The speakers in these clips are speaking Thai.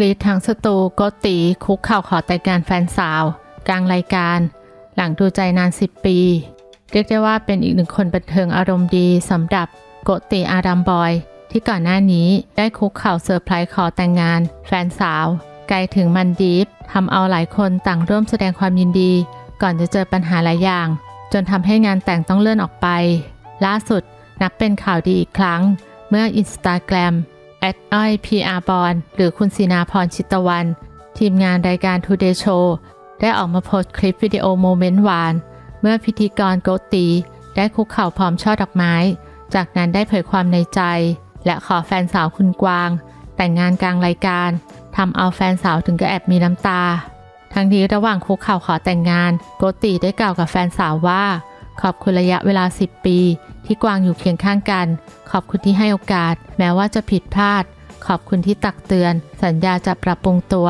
กรีดทางสตูโกติคุกเข่าขอแต่งงานแฟนสาว กลางรายการ หลังดูใจนาน 10 ปี เรียกได้ว่าเป็นอีกหนึ่งคนบันเทิงอารมณ์ดีสำหรับโกติอารัมบอย ที่ก่อนหน้านี้ได้คุกเข่าเซอร์ไพรส์ขอแต่งงาน แฟนสาว ไกลถึงมันดีฟทำเอาหลายคนต่างร่วมแสดงความยินดี ก่อนจะเจอปัญหาหลายอย่าง จนทำให้งานแต่งต้องเลื่อนออกไป ล่าสุดนับเป็นข่าวดีอีกครั้ง เมื่ออินสตาแกรม แอดอ้อยพีอาร์บอลหรือคุณศินาพรชิตวัน ทีมงานรายการ Today Show ได้ออกมาโพสต์คลิปวิดีโอโมเมนต์หวาน เมื่อพิธีกรโกตี ได้คุกเข่าพร้อมช่อดอกไม้ จากนั้นได้เผยความในใจ และขอแฟนสาวคุณกวาง แต่งงานกลางรายการทำเอาแฟนสาวถึงกับแอบมีน้ำตา ทั้งนี้ระหว่างคุกเข่าขอแต่งงาน โกติได้กล่าวกับแฟนสาวว่า ขอบคุณระยะเวลา 10 ปี ที่กวางอยู่เคียงข้างกัน ขอบคุณที่ให้โอกาส แม้ว่าจะผิดพลาด ขอบคุณที่ตักเตือน สัญญาจะปรับปรุงตัว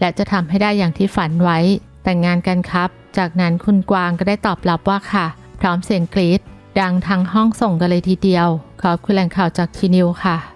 และจะทำให้ได้อย่างที่ฝันไว้ แต่งงานกันครับ จากนั้นคุณกวางก็ได้ตอบรับว่าค่ะ พร้อมเสียงกรี๊ดดังทั้งห้องส่งกันเลยทีเดียว ขอบคุณแหล่งข่าวจากทีนิวค่ะ